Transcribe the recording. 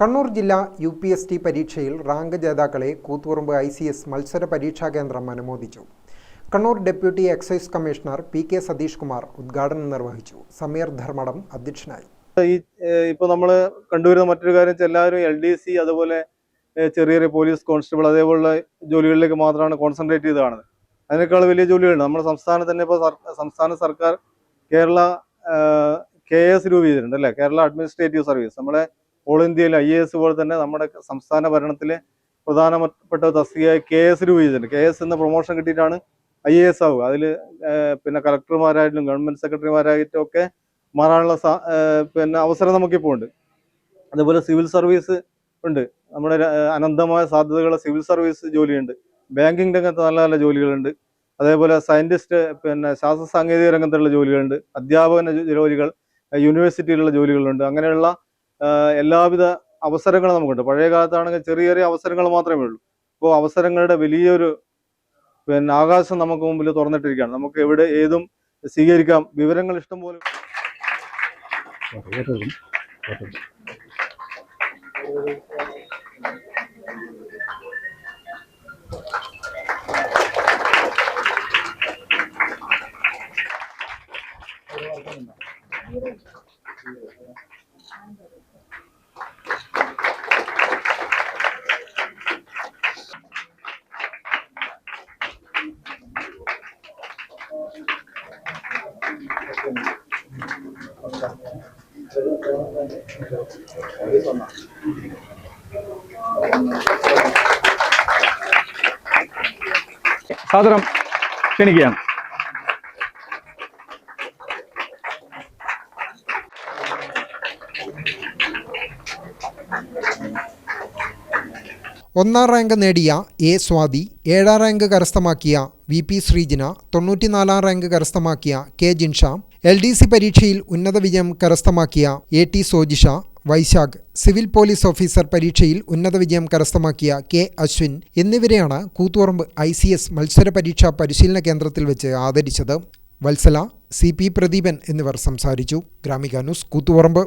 കണ്ണൂർ ജില്ലാ U P S T പരീക്ഷയിൽ rank ജേതാക്കളെ കൂത്തുപറമ്പ് ഐ സി എസ് മത്സര പരീക്ഷാ കേന്ദ്രം അനുമോദിച്ചു. Kannur deputy excise commissioner P K Satheesh Kumar ഉദ്ഘാടനം നിർവഹിച്ചു. സമീർ ധർമ്മടം അധ്യക്ഷനായി. ഈ ഇപ്പോൾ ഇപ്പൊ നമ്മൾ കണ്ടുവരുന്ന മറ്റൊരു കാര്യം എല്ലാവരും എൽ ഡി സി അതുപോലെ ചെറിയ ചെറിയ പോലീസ് കോൺസ്റ്റബിൾ അതേപോലുള്ള ജോലികളിലേക്ക് മാത്രമാണ് കോൺസെൻട്രേറ്റ് ചെയ്ത് കാണുന്നത്. അതിനേക്കാൾ വലിയ ജോലികളുണ്ട് നമ്മുടെ സംസ്ഥാനം തന്നെ ഇപ്പോൾ സംസ്ഥാന സർക്കാർ കേരള കെ എസ് രൂപീകരിച്ചിട്ടുണ്ട് അല്ലേ? Kerala administrative service. നമ്മുടെ ഓൾ ഇന്ത്യയിൽ ഐ എ എസ് പോലെ തന്നെ നമ്മുടെ സംസ്ഥാന ഭരണത്തിലെ പ്രധാനപ്പെട്ട തസ്തികയായ കെ എസ് രൂപീകരിച്ചിട്ടുണ്ട് കെ എസ് എന്ന പ്രൊമോഷൻ കിട്ടിയിട്ടാണ് ഐ എ എസ് ആവുക. അതിൽ പിന്നെ കളക്ടർമാരായിട്ടും ഗവൺമെന്റ് സെക്രട്ടറിമാരായിട്ടും ഒക്കെ മാറാനുള്ള പിന്നെ അവസരം നമുക്കിപ്പോൾ ഉണ്ട് അതുപോലെ സിവിൽ സർവീസ് ഉണ്ട്. നമ്മുടെ അനന്തമായ സാധ്യതകളുള്ള സിവിൽ സർവീസ് ജോലിയുണ്ട്. ബാങ്കിങ് രംഗത്ത് നല്ല നല്ല ജോലികളുണ്ട്. അതേപോലെ സയന്റിസ്റ്റ് പിന്നെ ശാസ്ത്ര സാങ്കേതിക രംഗത്തുള്ള ജോലികളുണ്ട്. അധ്യാപന ജോലികൾ യൂണിവേഴ്സിറ്റിയിലുള്ള ജോലികളുണ്ട്. അങ്ങനെയുള്ള എല്ലാവിധ അവസരങ്ങളും നമുക്കുണ്ട്. പഴയ കാലത്താണെങ്കിൽ ചെറിയ ചെറിയ അവസരങ്ങൾ മാത്രമേ ഉള്ളൂ. ഇപ്പോൾ അവസരങ്ങളുടെ വലിയൊരു പിന്നെ ആകാശം നമുക്ക് മുമ്പിൽ തുറന്നിട്ടിരിക്കുകയാണ്. നമുക്ക് എവിടെ ഏതും സ്വീകരിക്കാം. വിവരങ്ങൾ ഇഷ്ടം പോലെ സാദരം ക്ഷണിക്കുകയാണ്. ഒന്നാം റാങ്ക് നേടിയ എ സ്വാതി ഏഴാം റാങ്ക് കരസ്ഥമാക്കിയ വി പി ശ്രീജിന തൊണ്ണൂറ്റിനാലാം റാങ്ക് കരസ്ഥമാക്കിയ K Jinsha L D C പരീക്ഷയിൽ ഉന്നത വിജയം കരസ്ഥമാക്കിയ A T Sojisha Vaishakh civil police officer പരീക്ഷയിൽ ഉന്നത വിജയം കരസ്ഥമാക്കിയ കെ അശ്വിൻ എന്നിവരെയാണ് കൂത്തുപറമ്പ് ഐ സി എസ് മത്സര പരീക്ഷാ പരിശീലന കേന്ദ്രത്തിൽ വെച്ച് ആദരിച്ചത്. വത്സല സി പി പ്രദീപൻ എന്നിവർ സംസാരിച്ചു. ഗ്രാമിക ന്യൂസ് കൂത്തുപറമ്പ്.